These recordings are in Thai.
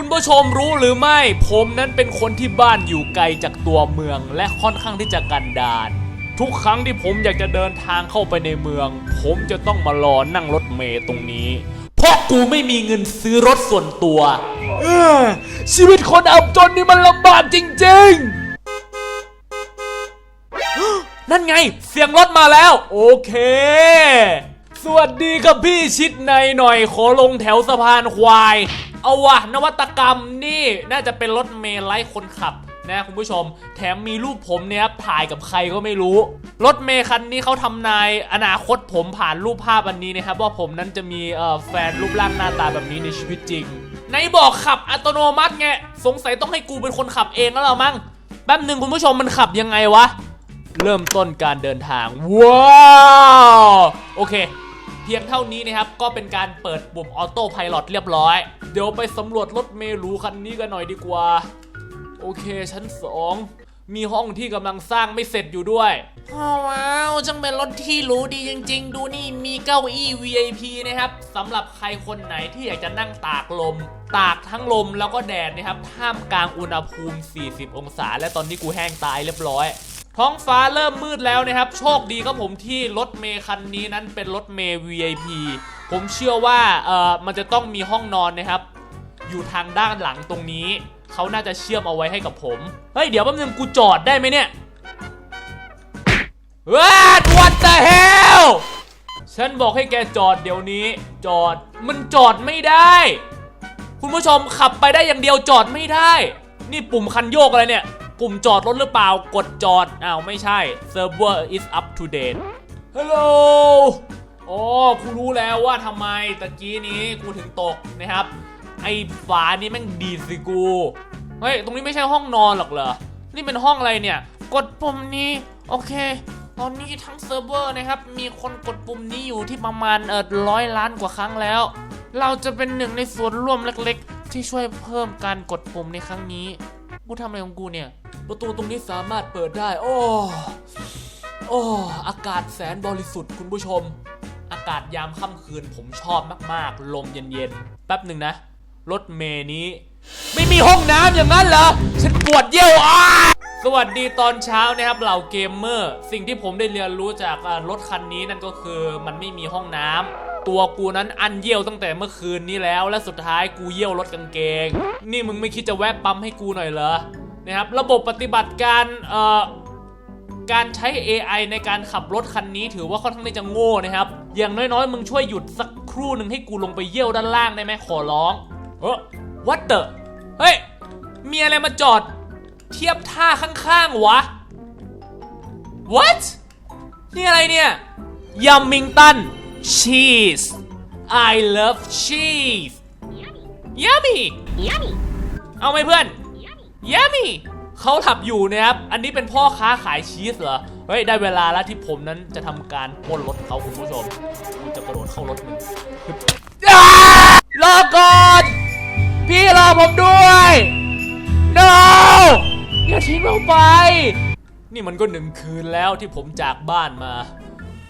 คุณผู้ชมรู้หรือไม่ ผมนั้นเป็นคนที่บ้านอยู่ไกลจากตัวเมืองและค่อนข้างที่จะกันดารทุกครั้งที่ผมอยากจะเดินทางเข้าไปในเมือง ผมจะต้องมารอนั่งรถเมล์ตรงนี้ เพราะกูไม่มีเงินซื้อรถส่วนตัวเออชีวิตคนอับจนนี่มันลำบากจริงๆ นั่นไง เสียงรถมาแล้ว โอเค สวัสดีครับพี่ชิดในหน่อยขอลงแถวสะพานควาย เอาวะนวัตกรรมนี่น่าจะเป็นรถเมล์ไร้คนขับนะคุณผู้ชม แถมมีรูปผมเนี่ยครับถ่ายกับใครก็ไม่รู้ รถเมล์คันนี้เขาทำนายอนาคตผมผ่านรูปภาพอันนี้นะครับ ว่าผมนั้นจะมีแฟนรูปร่างหน้าตาแบบนี้ในชีวิตจริงไหนบอกขับอัตโนมัติไงสงสัยต้องให้กูเป็นคนขับเองแล้วเรอมั้งแป๊บหนึ่งคุณผู้ชมมันขับยังไงวะ เริ่มต้นการเดินทาง ว้าว โอเค พียงเท่านี้นะครับ ก็เป็นการเปิดปุ่มออโต้พลอตเรียบร้อย เดี๋ยวไปสำรวจรถเมลูคันนี้กันหน่อยดีกว่า โอเคชั้น2มีห้องที่กำลังสร้างไม่เสร็จอยู่ด้วยว้าวจังเป็นรถที่หรูดีจริง ๆ ดูนี่มีเก้าอี้ VIP นะครับสำหรับใครคนไหนที่อยากจะนั่งตากลม ตากทั้งลมแล้วก็แดดนะครับท่ามกลางอุณหภูมิ 40 องศา และตอนนี้กูแห้งตายเรียบร้อย ท้องฟ้าเริ่มมืดแล้วนะครับ โชคดีครับผมที่รถเมย์คันนี้นั้นเป็นรถเมย์ VIP ผมเชื่อว่าเออมันจะต้องมีห้องนอนนะครับ อยู่ทางด้านหลังตรงนี้ เขาน่าจะเชื่อมเอาไว้ให้กับผม เฮ้ย เดี๋ยวแป๊บนึงกูจอดได้ไหมเนี่ย What What the hell ฉันบอกให้แกจอดเดี๋ยวนี้ จอดมันจอดไม่ได้ คุณผู้ชมขับไปได้อย่างเดียวจอดไม่ได้ นี่ปุ่มคันโยกอะไรเนี่ย ปุ่มจอดรถหรือเปล่ากดจอดอ้าวไม่ใช่ server is up to date Hello อ๋อกูรู้แล้วว่าทำไมตะกี้นี้กูถึงตกนะครับ ไอ้ฝานี่แม่งดีสิกู เฮ้ย ตรงนี้ไม่ใช่ห้องนอนหรอกเหรอ นี่เป็นห้องอะไรเนี่ย กดปุ่มนี้ โอเค ตอนนี้ทั้งเซิร์ฟเวอร์นะครับ มีคนกดปุ่มนี้อยู่ที่ประมาณเออร้อยล้านกว่าครั้งแล้ว เราจะเป็นหนึ่งในส่วนร่วมเล็กๆ ที่ช่วยเพิ่มการกดปุ่มในครั้งนี้ กูทำอะไรของกูเนี่ย ประตูตรงนี้สามารถเปิดได้ โอ้โอ้อากาศแสนบริสุทธิ์คุณผู้ชม อากาศยามค่ำคืนผมชอบมากๆ ลมเย็นๆ แป๊บหนึ่งนะ รถเมย์นี้ ไม่มีห้องน้ำอย่างนั้นเหรอ ฉันปวดเยี่ยวอ้าสวัสดีตอนเช้านะครับเหล่าเกมเมอร์ สิ่งที่ผมได้เรียนรู้จากรถคันนี้นั่นก็คือมันไม่มีห้องน้ำ ตัวกูนั้นอันเยี่ยวตั้งแต่เมื่อคืนนี้แล้ว และสุดท้ายกูเยี่ยวรถกางเกง นี่มึงไม่คิดจะแวะปั๊มให้กูหน่อยเหรอนะครับระบบปฏิบัติการเอ่อการใช้ AI ในการขับรถคันนี้ถือว่าค่อนข้างที่จะโง่นะครับ อย่างน้อยๆ มึงช่วยหยุดสักครู่หนึ่งให้กูลงไปเยี่ยวด้านล่างได้ไหมขอร้องเฮ้ย what the เฮ้ย มีอะไรมาจอด เทียบท่าข้างๆวะ what นี่อะไรเนี่ยยัมมิงตัน cheese I love cheese yummy Yummy. เอาไหมเพื่อนย u มี่เขาถับอยู่นะครับ อันนี้เป็นพ่อค้าขายชีสเหรอ เฮ้ย ได้เวลาแล้วที่ผมนั้นจะทำการปล้นรถเขาคุณผู้ชมกูจะกระโดดเข้ารถมึงอ้ารอก่อน พี่รอผมด้วย no อย่าทิ้งเราไป นี่มันก็หนึ่งคืนแล้วที่ผมจากบ้านมาเ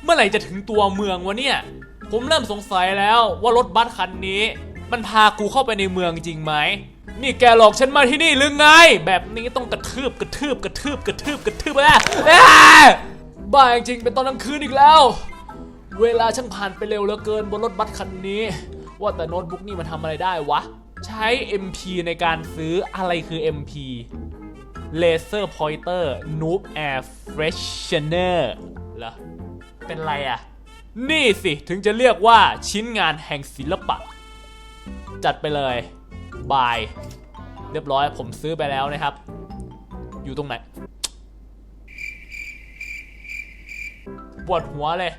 มื่อไหร่จะถึงตัวเมืองวะเนี่ย ผมเริ่มสงสัยแล้วว่ารถบัสคันนี้ มันพากูเข้าไปในเมืองจริงไหม นี่แกหลอกฉันมาที่นี่หรือไง แบบนี้ต้องกระทืบกระทืบกระทืบกระทืบกระทืบแล้วบ้าจริงเป็นตอนกลางคืนอีกแล้ว เวลาช่างผ่านไปเร็วเหลือเกินบนรถบัสคันนี้ ว่าแต่โน้ตบุ๊กนี่มันทำอะไรได้วะ ใช้ MP ในการซื้ออะไรคือ MP Laser Pointer Noob Air Freshener เหรอ เป็นไรอะ นี่สิถึงจะเรียกว่าชิ้นงานแห่งศิลปะ จัดไปเลย บาย เรียบร้อยผมซื้อไปแล้วนะครับ อยู่ตรงไหน ปวดหัวเลย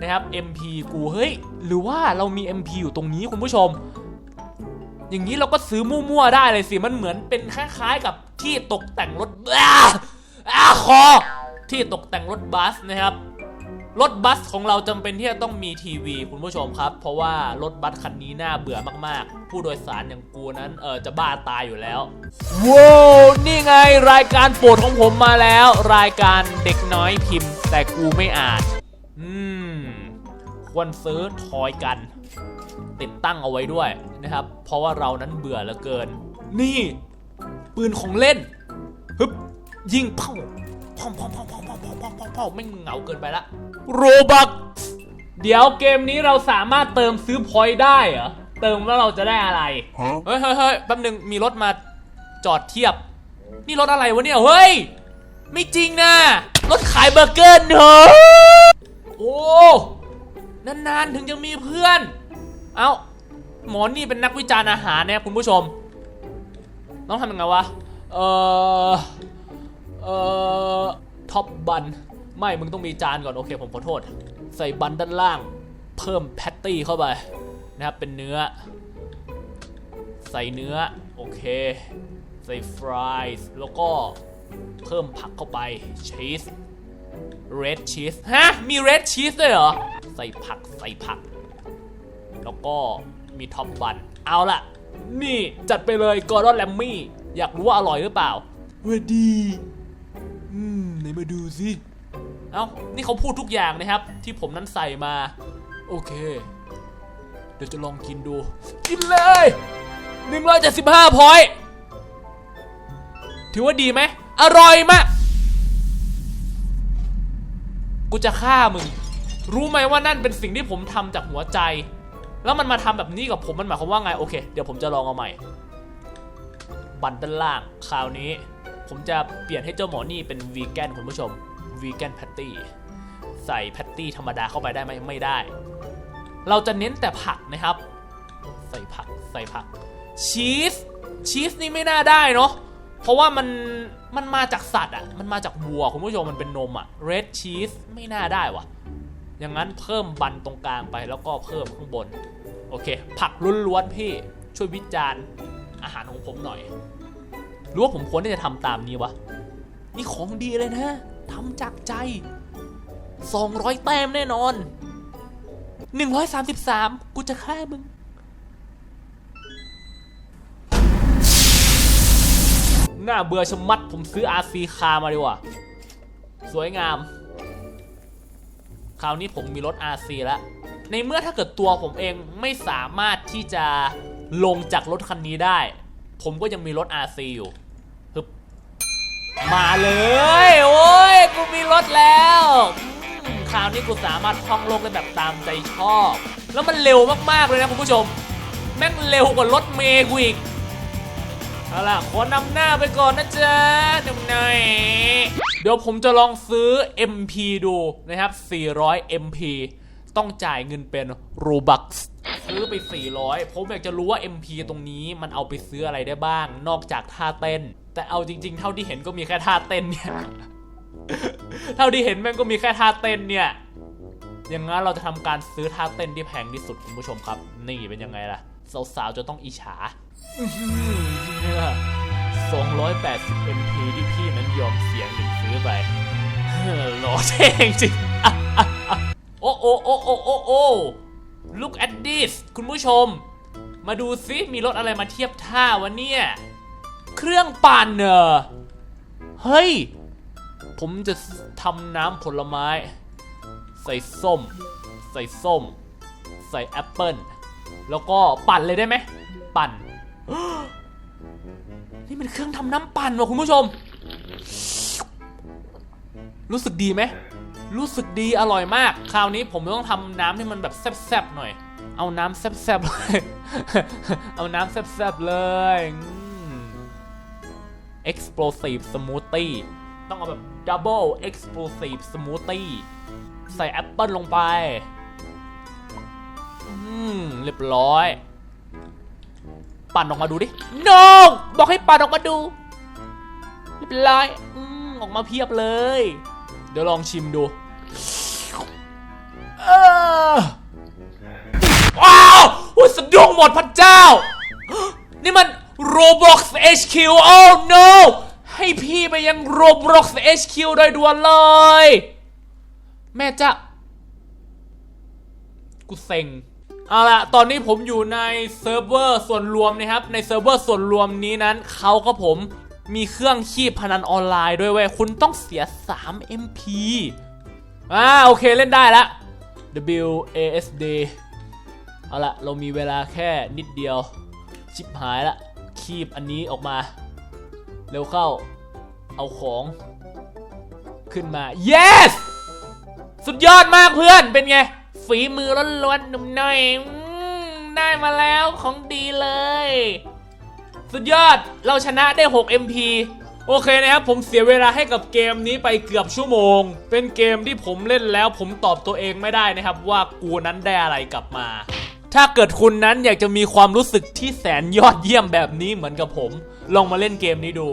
นะครับ MP กูเฮ้ย หรือว่าเรามี MP อยู่ตรงนี้คุณผู้ชม อย่างนี้เราก็ซื้อมั่วๆได้เลยสิ มันเหมือนเป็นคล้ายๆกับที่ตกแต่งรถอ้าอ้าคอที่ตกแต่งรถบัสนะครับ รถบัสของเราจำเป็นที่จะต้องมีทีวีคุณผู้ชมครับ เพราะว่ารถบัสคันนี้น่าเบื่อมากๆ ผู้โดยสารอย่างกูนั้นเออจะบ้าตายอยู่แล้วว้าวนี่ไงรายการโปรดของผมมาแล้ว รายการเด็กน้อยพิมพ์ แต่กูไม่อ่านอืมควรซื้อทอยกัน ติดตั้งเอาไว้ด้วยนะครับ เพราะว่าเรานั้นเบื่อเหลือเกิน นี่ ปืนของเล่นฮึบยิงเพ่า พ่อมพ่อมพ่อมพ่อมพ่อมพ่อมพ่อมพ่อมพ่อมไม่งเหงาเกินไปละโรบักเดี๋ยวเกมนี้เราสามารถเติมซื้อพอยต์ได้เหรอ เติมแล้วเราจะได้อะไร เฮ้ยเฮ้ยเฮ้ยแป๊บหนึงมีรถมาจอดเทียบ นี่รถอะไรวะเนี่ย เฮ้ย ไม่จริงนะ รถขายเบอร์เกอร์เนอะโอ้ นานๆถึงจะมีเพื่อน เอ้า หมอนี่เป็นนักวิจารณ์อาหารเนี่ยคุณผู้ชม ต้องทำยังไงวะ เอ่อ เอ่อท็อปบัน ไม่ มึงต้องมีจานก่อน โอเคผมขอโทษ ใส่บันด้านล่าง เพิ่มแพตตี้เข้าไป นะครับ เป็นเนื้อ ใส่เนื้อ โอเค ใส่ฟรายส์แล้วก็เพิ่มผักเข้าไปชีสเรดชีสฮะ มีเรดชีสด้วยเหรอ ใส่ผักใส่ผัก แล้วก็มีท็อปบัน เอาละ นี่จัดไปเลยกอร์ดอนแลมมี่ อยากรู้ว่าอร่อยหรือเปล่าเวดี นมาดูสิเอ้านี่เขาพูดทุกอย่างนะครับ ที่ผมนั้นใส่มา โอเค เดี๋ยวจะลองกินดู กินเลย175พอยต์ถือว่าดีไหม อร่อยมาก กูจะฆ่ามึง รู้ไหมว่านั่นเป็นสิ่งที่ผมทำจากหัวใจ แล้วมันมาทำแบบนี้กับผมมันหมายความว่าไง โอเค เดี๋ยวผมจะลองเอาใหม่ บันด้านล่าง คราวนี้ ผมจะเปลี่ยนให้เจ้าหมอนี่เป็นวีแกนคุณผู้ชมวีแกนแพตตี้ใส่แพตตี้ธรรมดาเข้าไปได้ไหมไม่ได้ เราจะเน้นแต่ผักนะครับ ใส่ผักใส่ผักชีสชีสนี่ไม่น่าได้เนาะเพราะว่ามันมันมาจากสัตว์อะ มันมาจากวัวคุณผู้ชมมันเป็นนมอะเรดชีสไม่น่าได้วะอย่างนั้นเพิ่มบันตรงกลางไปแล้วก็เพิ่มข้างบน โอเค ผักล้วนๆพี่ช่วยวิจารณ์อาหารของผมหน่อย หรือว่าผมควรที่จะทำตามนี้วะ นี่ของดีเลยนะทำจากใจ 200 แต้มแน่นอน 133 กูจะฆ่ามึง หน้าเบื่อชะมัดผมซื้อ RC คามาดีกว่า สวยงาม คราวนี้ผมมีรถ RC แล้ว ในเมื่อถ้าเกิดตัวผมเองไม่สามารถที่จะลงจากรถคันนี้ได้ ผมก็ยังมีรถ RC อยู่ฮึบมาเลย โอ้ย กูมีรถแล้วอืมคราวนี้กูสามารถท่องโลกได้แบบตามใจชอบ แล้วมันเร็วมาก ๆ เลยนะคุณผู้ชม แม่งเร็วกว่ารถเมย์กูอีก เอาล่ะ ขอนำหน้าไปก่อนนะจ๊ะหนุ่มหน่อยเดี๋ยวผมจะลองซื้อ MP ดูนะครับ 400 MP ต้องจ่ายเงินเป็น Robux ซื้อไป 400 ผมอยากจะรู้ว่า MP ตรงนี้มันเอาไปซื้ออะไรได้บ้าง นอกจากท่าเต้น แต่เอาจริง ๆ เท่าที่เห็นก็มีแค่ท่าเต้นเนี่ยเท่าที่เห็นแม่งก็มีแค่ท่าเต้นเนี่ยอย่างงั้นเราจะทำการซื้อท่าเต้นที่แพงที่สุดคุณผู้ชมครับ นี่เป็นยังไงล่ะ สาวๆจะต้องอิจฉา280 MP ที่พี่นั้นยอมเสียเงินซื้อไปหล่อเท่จริงโอ้โอ้โอ้โอ้โอ้ look at this คุณผู้ชม มาดูซิมีรถอะไรมาเทียบท่าวะเนี่ย เครื่องปั่นเนอะเฮ้ย ผมจะทำน้ำผลไม้ ใส่ส้ม ใส่ส้ม ใส่แอปเปิ้ลแล้วก็ปั่นเลยได้ไหม ปั่น นี่มันเครื่องทำน้ำปั่นว่ะคุณผู้ชม รู้สึกดีไหม รู้สึกดีอร่อยมาก คราวนี้ผมต้องทำน้ำที่มันแบบแซ่บๆหน่อย เอาน้ำแซ่บๆเลย เอาน้ำแซ่บๆเลย explosive smoothie ต้องเอาแบบ double explosive smoothie ใส่แอปเปิลลงไป อืม เรียบร้อย ปั่นออกมาดูดิ no บอกให้ปั่นออกมาดู เรียบร้อย อืม ออกมาเพียบเลย เดี๋ยวลองชิมดู ว้าวอุ๊ยสะดุ้งหมดพระเจ้า นี่มัน Roblox HQ oh no ให้พี่ไปยัง Roblox HQ โดยด่วนเลย แม่จะกูเซ็งเอาละตอนนี้ผมอยู่ในเซิร์ฟเวอร์ส่วนรวมนะครับ ในเซิร์ฟเวอร์ส่วนรวมนี้นั้น เขากับผมมีเครื่องคีบพนันออนไลน์ด้วยเว้ย คุณต้องเสีย 3 MP อ่าโอเคเล่นได้ละ W A S D เอาละเรามีเวลาแค่นิดเดียว ชิบหายละ คีบอันนี้ออกมา เร็วเข้า เอาของขึ้นมา yes สุดยอดมากเพื่อนเป็นไง ฝีมือล้วนๆหนุ่มหน่อยได้มาแล้วของดีเลย สุดยอดเราชนะได้ 6 MP โอเคนะครับผมเสียเวลาให้กับเกมนี้ไปเกือบชั่วโมง เป็นเกมที่ผมเล่นแล้วผมตอบตัวเองไม่ได้นะครับ ว่ากูนั้นได้อะไรกลับมา ถ้าเกิดคุณนั้นอยากจะมีความรู้สึกที่แสนยอดเยี่ยมแบบนี้เหมือนกับผม ลองมาเล่นเกมนี้ดู